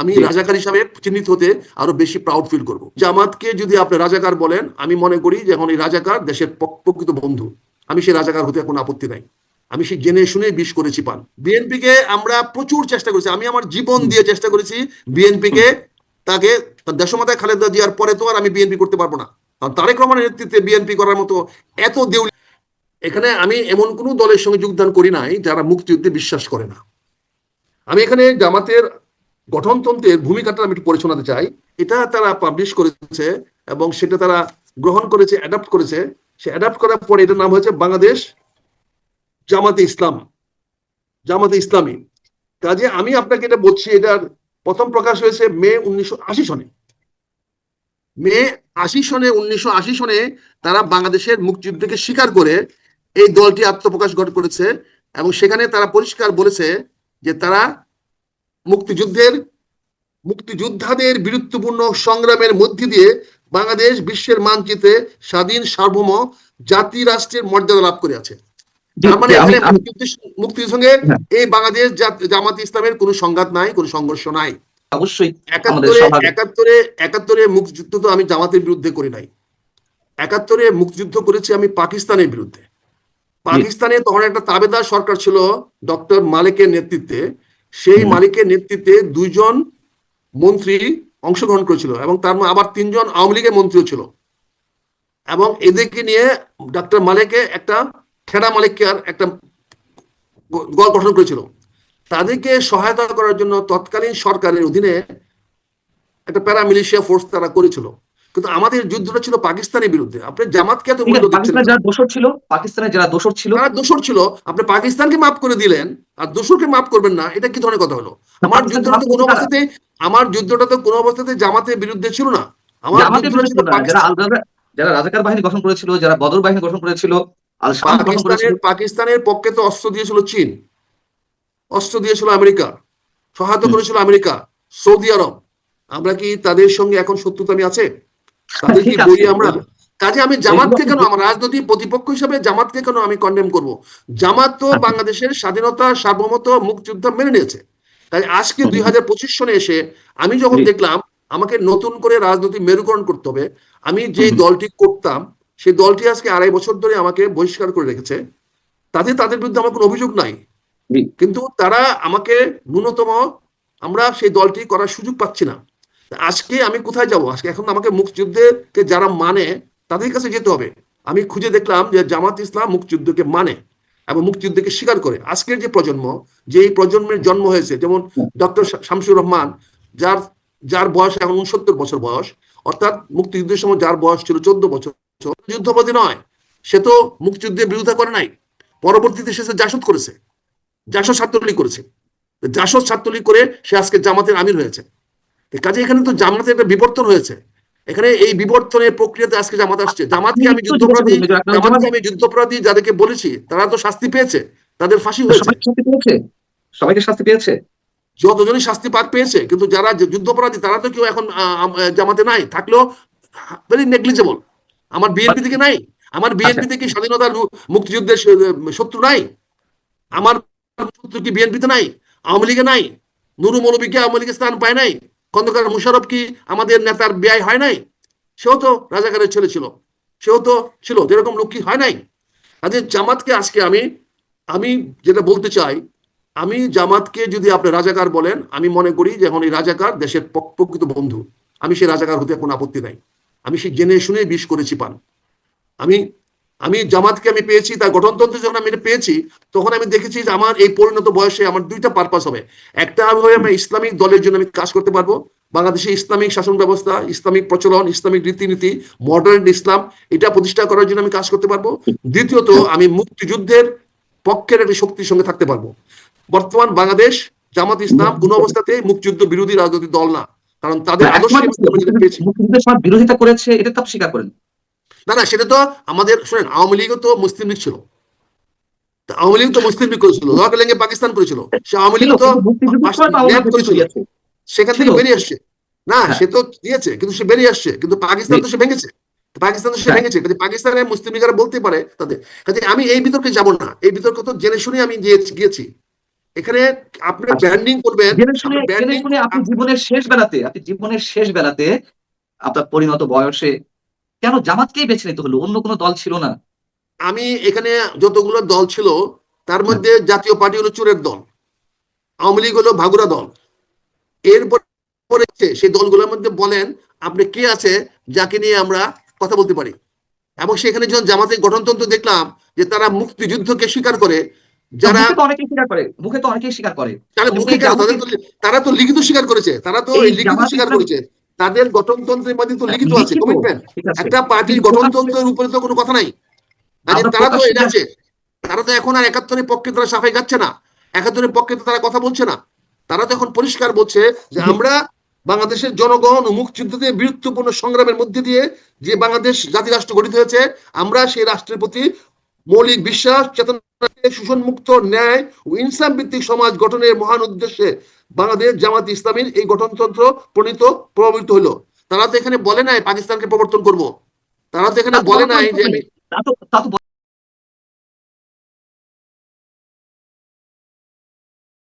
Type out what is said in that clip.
আমি রাজাকার হিসাবে চিহ্নিত হতে আরও বেশি প্রাউড ফিল করব। জামাতকে যদি আপনি রাজাকার বলেন আমি মনে করি যে এখন এই রাজাকার দেশের প্রকৃত বন্ধু। আমি সেই রাজাকার হতে কোনো আপত্তি নাই। আমি সেই জেনে শুনে বিষ করেছি পান। বিএনপি কে আমরা প্রচুর চেষ্টা করেছি। আমি আমার জীবন দিয়ে চেষ্টা করেছি বিএনপি কে তাকে তার দেশমাতায় খালেদা জিয়ার পরে তো আর আমি বিএনপি করতে পারব না। কারণ তারেক রহমানের নেতৃত্বে বিএনপি করার মতো এত দেউলি এখানে আমি এমন কোনো দলের সঙ্গে যোগদান করি নাই যারা মুক্তিযুদ্ধে বিশ্বাস করে না। আমি এখানে জামাতের গঠনতন্ত্রের ভূমিকাটা আমি একটু পড়ে শোনাতে চাই। এটা তারা পাবলিশ করেছে এবং সেটা তারা গ্রহণ করেছে অ্যাডাপ্ট করেছে। সে অ্যাডাপ্ট করার পরে এটার নাম হয়েছে বাংলাদেশ জামাতে ইসলাম। জামাতে ইসলামী। কাজে আমি আপনাকে এটা বলছি, এটার প্রথম প্রকাশ হয়েছে মে উনিশশো আশি সনে। মে আশি সনে, উনিশশো আশি সনে তারা বাংলাদেশের মুক্তিযুদ্ধকে স্বীকার করে এই দলটি আত্মপ্রকাশ করেছে এবং সেখানে তারা পরিষ্কার বলেছে যে তারা মুক্তিযুদ্ধের মুক্তিযোদ্ধাদের বীরত্বপূর্ণ সংগ্রামের মধ্যে দিয়ে বাংলাদেশ বিশ্বের মানচিত্রে স্বাধীন সার্বভৌম জাতি রাষ্ট্রের মর্যাদা লাভ করে আছে। তার মানে মুক্তির সঙ্গে হ্যাঁ। এই বাংলাদেশ জামাত ইসলামের কোনো সংঘাত নাই কোনো সংঘর্ষ নাই। অবশ্যই একাত্তরে একাত্তরে একাত্তরে মুক্তিযুদ্ধ তো আমি জামাতের বিরুদ্ধে করি নাই। একাত্তরে মুক্তিযুদ্ধ করেছি আমি পাকিস্তানের বিরুদ্ধে। পাকিস্তানে তখন একটা তাবেদার সরকার ছিল ডক্টর মালিকের নেতৃত্বে। সেই মালিকের নেতৃত্বে দুইজন মন্ত্রী অংশগ্রহণ করেছিল এবং তার আবার তিনজন আওয়ামী লীগের মন্ত্রীও ছিল। এবং এদেরকে নিয়ে ডাক্তার মালিকে একটা খেড়া মালিককে আর একটা দল গঠন করেছিল। তাদেরকে সহায়তা করার জন্য তৎকালীন সরকারের অধীনে একটা প্যারামিলিশিয়া ফোর্স তারা করেছিল। কিন্তু আমাদের যুদ্ধটা ছিল পাকিস্তানের বিরুদ্ধে। আপনি জামাতকে এত মূল্য দিচ্ছেন যারা দোষর ছিল পাকিস্তানের যারা দোষর ছিল তারা দোষর ছিল আপনি পাকিস্তানকে মাফ করে দিলেন আর দোষরকে মাফ করবেন না এটা কি ধরনের কথা হলো? আমার যুদ্ধটা তো কোনো অবস্থাতে আমার যুদ্ধটা তো কোনো অবস্থাতে জামাতের বিরুদ্ধে ছিল না। আমার যারা রাজাকার বাহিনী গঠন করেছিল যারা বদর বাহিনী গঠন করেছিল আল শাম গঠন করেছিল পাকিস্তানের পাকিস্তানের পক্ষে তো অস্ত্র দিয়েছিল চীন। অস্ত্র দিয়েছিল আমেরিকা। সহায়তা। করেছিল আমেরিকা। সৌদি আরব। আমরা কি তাদের সঙ্গে এখন শত্রুতামি আছে? তাদের কি ঠিক আছে। বই আমরা? কাজে আমি জামাতকে কেন আমার রাজনৈতিক প্রতিপক্ষ হিসাবে জামাতকে কেন আমি কন্ডেম করব? জামাত তো আচ্ছা। বাংলাদেশের স্বাধীনতা সার্বভৌমত্ব মুক্তিযুদ্ধ মেনে নিয়েছে। তাই আজকে দুই হাজার পঁচিশ সনে এসে আমি যখন দেখলাম আমাকে নতুন করে রাজনৈতিক মেরুকরণ করতে হবে আমি যে দলটি করতাম সেই দলটি আজকে আড়াই বছর ধরে আমাকে বহিষ্কার করে রেখেছে। তাতে তাদের বিরুদ্ধে আমার কোনো অভিযোগ নাই। কিন্তু তারা আমাকে ন্যূনতম আমরা সেই দলটি করার সুযোগ পাচ্ছি না। আজকে আমি কোথায় যাব? আজকে এখন আমাকে মুক্তিযুদ্ধকে যারা মানে তাদের কাছে যেতে হবে। আমি খুঁজে দেখলাম যে জামাত ইসলাম মুক্তিযুদ্ধকে মানে এবং মুক্তিযুদ্ধকে স্বীকার করে। আজকের যে প্রজন্ম, যে এই প্রজন্মের জন্ম হয়েছে, যেমন ডক্টর শামসুর রহমান, যার যার বয়স এখন উনসত্তর বছর বয়স, অর্থাৎ মুক্তিযুদ্ধের সময় যার বয়স ছিল চোদ্দ বছর যুদ্ধপতি নয়। সে তো মুক্তিযুদ্ধের বিরোধিতা করে নাই। পরবর্তীতে সে জাসদ করেছে। জাসদ ছাত্রলীগ করেছে। জাসদ ছাত্রলীগ করে সে আজকে জামাতের আমির হয়েছে। কাজে এখানে তো জামাতের একটা বিবর্তন হয়েছে। এখানে এই বিবর্তনের প্রক্রিয়াতে আজকে জামাত আসছে। জামাতকে আমি যুদ্ধপরাধী জামাতকে আমি যুদ্ধপরাধী যাদেরকে বলেছি তারা তো শাস্তি পেয়েছে। তাদের ফাঁসি হয়েছে। শাস্তি পেয়েছে? সবাইকে শাস্তি পেয়েছে? যতজনই শাস্তি পাক পেয়েছে কিন্তু যারা যুদ্ধপরাধী তারা তো কেউ এখন জামাতে নাই। থাকলেও ভেরি নেগলিজেবল আমার বিএনপি থেকে নাই। আমার বিএনপি থেকে স্বাধীনতার মুক্তিযুদ্ধের শত্রু নাই। আমার শত্রু কি বিএনপিতে নাই? আওয়ামী লীগে নাই। নুরু মৌলবীকে আওয়ামী লীগের স্থান পায় নাই। খন্দকার মুশারফ কি আমাদের নেতার ব্যয় হয় নাই? সেও তো রাজাকারের ছেলে ছিল। সেও তো ছিল, যেরকম লোক কি হয় নাই। কাজে জামাতকে আজকে আমি আমি যেটা বলতে চাই, আমি জামাতকে যদি আপনি রাজাকার বলেন, আমি মনে করি যে এখন এই রাজাকার দেশের প্রকৃত বন্ধু। আমি সেই রাজাকার হতে কোনো আপত্তি নাই। আমি সেই জেনে শুনে বিষ করেছি পান। আমি আমি জামাতকে আমি পেয়েছি তার গঠনতন্ত্র যখন আমি পেয়েছি তখন আমি দেখেছি যে আমার এই পরিণত বয়সে আমার দুইটা পারপাস হবে। একটা হবে আমি ইসলামিক দলের জন্য আমি কাজ করতে পারব বাংলাদেশে ইসলামিক শাসন ব্যবস্থা ইসলামিক প্রচলন ইসলামিক রীতিনীতি মডার্ন ইসলাম এটা প্রতিষ্ঠা করার জন্য আমি কাজ করতে পারব। দ্বিতীয়ত আমি মুক্তিযুদ্ধের পক্ষের একটি শক্তির সঙ্গে থাকতে পারব। বর্তমান বাংলাদেশ জামাত ইসলাম কোন অবস্থাতে মুক্তিযুদ্ধ বিরোধী রাজনৈতিক দল না কারণ তাদের আদর্শ বিরোধিতা করেছে এটা তো স্বীকার করেন। না না সেটা তো আমাদের শুনেন আওয়ামী লীগও তো মুসলিম লীগ ছিল আওয়ামী লীগ তো মুসলিম লীগ করেছিল জওয়াহরলাল পাকিস্তান করেছিল সে আওয়ামী লীগ তো করেছিল। সেখান থেকে বেরিয়ে আসছে না হ্যাঁ। সে তো দিয়েছে কিন্তু সে বেরিয়ে আসছে কিন্তু পাকিস্তান তো সে ভেঙেছে পাকিস্তান তো সে হ্যাঁ। ভেঙেছে কাজে পাকিস্তানের মুসলিম লীগরা বলতে পারে তাদের কাজে আমি এই বিতর্কে যাব না এই বিতর্ক তো জেনে শুনে আমি গিয়ে- গিয়েছি এখানে আপনি আচ্ছা। করবেন আপনি জেনে branding- আপনি জীবনের শেষ বেলাতে আপনি জীবনের শেষ বেলাতে আপনার পরিণত বয়সে কেন জামাতকেই বেছে নিতে হলো? অন্য কোনো দল ছিল না। আমি এখানে যতগুলো দল ছিল তার মধ্যে জাতীয় পার্টি হলো চোরের দল। আওয়ামী লীগ হলো ভাগুরা দল। এরপর সেই দলগুলোর মধ্যে বলেন আপনি কে আছে যাকে নিয়ে আমরা কথা বলতে পারি? এবং সেখানে যখন জামাতের গঠনতন্ত্র দেখলাম যে তারা মুক্তিযুদ্ধকে স্বীকার করে যারা অনেকেই স্বীকার করে। মুখে তো অনেকেই স্বীকার করে। তারা মুখে তো- তারা তো লিখিত স্বীকার করেছে। তারা তো লিখিত স্বীকার করেছে। তাদের গঠনতন্ত্রের মধ্যে তো লিখিত আছে কমিটমেন্ট একটা পার্টির গঠনতন্ত্রের উপরে তো কোনো কথা নাই। তারা তো এটা আছে। তারা তো এখন আর একাত্তরের পক্ষে তারা সাফাই গাচ্ছে না। একাত্তরের পক্ষে তো তারা কথা বলছে না। তারা তো এখন পরিষ্কার বলছে যে আমরা বাংলাদেশের জনগণ ও মুক্তিযুদ্ধদের বীরত্বপূর্ণ সংগ্রামের মধ্যে দিয়ে যে বাংলাদেশ জাতি রাষ্ট্র গঠিত হয়েছে আমরা সেই রাষ্ট্রের প্রতি মৌলিক বিশ্বাস চেতনা শোষণ মুক্ত ন্যায় ও ইনসাম ভিত্তিক সমাজ গঠনের মহান উদ্দেশ্যে বাংলাদেশ জামাত ইসলামীর এই গঠনতন্ত্র প্রণীত প্রভাবিত হলো। তারা তো এখানে বলে নাই পাকিস্তানকে প্রবর্তন করব। তারা তো এখানে বলে নাই যে